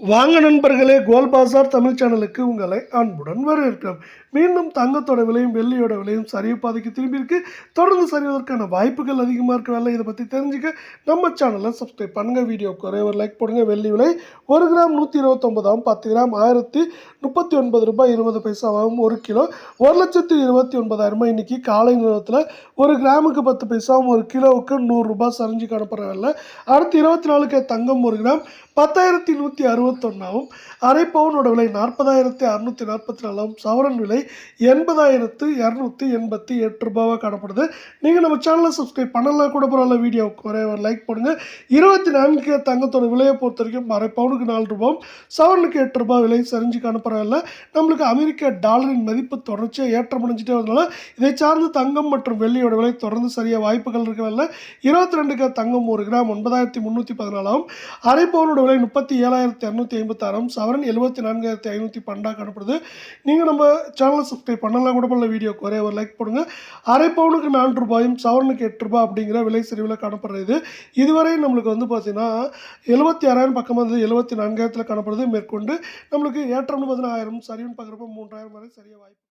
வாங்க நண்பர்களே கோல் பாசார் தமிழ் சேனலுக்கு உங்களை அன்புடன் வரவேற்கிறோம். மீண்டும் தங்கத்தோட விலையும் வெள்ளியோட விலையும் சரிவு பாதைக்கு திரும்பி இருக்கு. தொடர்ந்து சரிவதற்கான வாய்ப்புகள் அதிகமாக இருக்க வேலை. இதை பற்றி தெரிஞ்சுக்க நம்ம சேனலை சப்ஸ்கிரைப் பண்ணுங்கள் வீடியோ குறைய ஒரு லைக் போடுங்க. வெள்ளி விலை ஒரு கிராம் நூற்றி இருபத்தொம்பதாகவும் பத்து கிராம் ஆயிரத்தி முப்பத்தி ஒன்பது ரூபாய் இருபது பைசாவாகவும் ஒரு கிலோ. ஒரு லட்சத்து இருபத்தி ஒன்பதாயிரமா இன்றைக்கி காலை நேரத்தில் ஒரு கிராமுக்கு பத்து பைசாவும் ஒரு கிலோவுக்கு நூறுரூபா சரிஞ்சு காணப்படுறதில்ல அடுத்து இருபத்தி நாலுக்கு தங்கம் ஒரு கிராம் பத்தாயிரத்தி நூற்றி அறுபது இருபத்தொன்னாவும் அரை பவுனோட விலை நாற்பதாயிரத்தி அறுநூற்றி நாற்பத்தி நாலாவும் சவரன் விலை எண்பதாயிரத்து இரநூத்தி எண்பத்தி எட்டு ரூபாவாக காணப்படுது. நீங்கள் நம்ம சேனலை சப்ஸ்கிரைப் பண்ணலாம் கூட பரவாயில்ல வீடியோவுக்கு ஒரே ஒரு லைக் போடுங்க இருபத்தி நான்கு தங்கத்தோட விலையை பொறுத்த வரைக்கும் அரை பவுனுக்கு நாலு ரூபாவும் சவரனுக்கு எட்டு ரூபாய் விலை சரிஞ்சு காணப்படவில்லை நம்மளுக்கு அமெரிக்க டாலரின் மதிப்பு தொடர்ச்சியாக ஏற்றம் அடைஞ்சிட்டே வந்தனால இதை சார்ந்து தங்கம் மற்றும் வெள்ளியோட விலை தொடர்ந்து சரியாக வாய்ப்புகள் இருக்கவில்லை இருபத்தி ரெண்டுக்கு தங்கம் ஒரு கிராம் ஒன்பதாயிரத்தி முந்நூற்றி பதினாலாவும் அரை பவுனோட விலை முப்பத்தி ஏழாயிரத்தி இரநூத்தி ஐம்பத்தாறாம் சவரன் எழுபத்தி நான்காயிரத்தி ஐநூற்றி பன்னெண்டாக காணப்படுது நீங்கள் நம்ம சேனலை சப்ஸ்கிரைப் பண்ணலாம் கூட பண்ணல வீடியோக்கு ஒரே ஒரு லைக் போடுங்க. அரை பவுனுக்கு நான்கு ரூபாயும் சவரனுக்கு எட்டு ரூபாய் அப்படிங்கிற விலை சரிவில் காணப்படுறது இதுவரை நம்மளுக்கு வந்து பார்த்தீங்கன்னா எழுபத்தி ஆறாயிரம் பக்கமாக இருந்தது. எழுபத்தி நான்காயிரத்தில் காணப்படுது. மேற்கொண்டு நம்மளுக்கு ஏற்றம்னு பார்த்தீங்கன்னா ஆயிரம் சரிவுன்னு பார்க்குறப்ப மூன்றாயிரம் வரை சரியாக வாய்ப்பு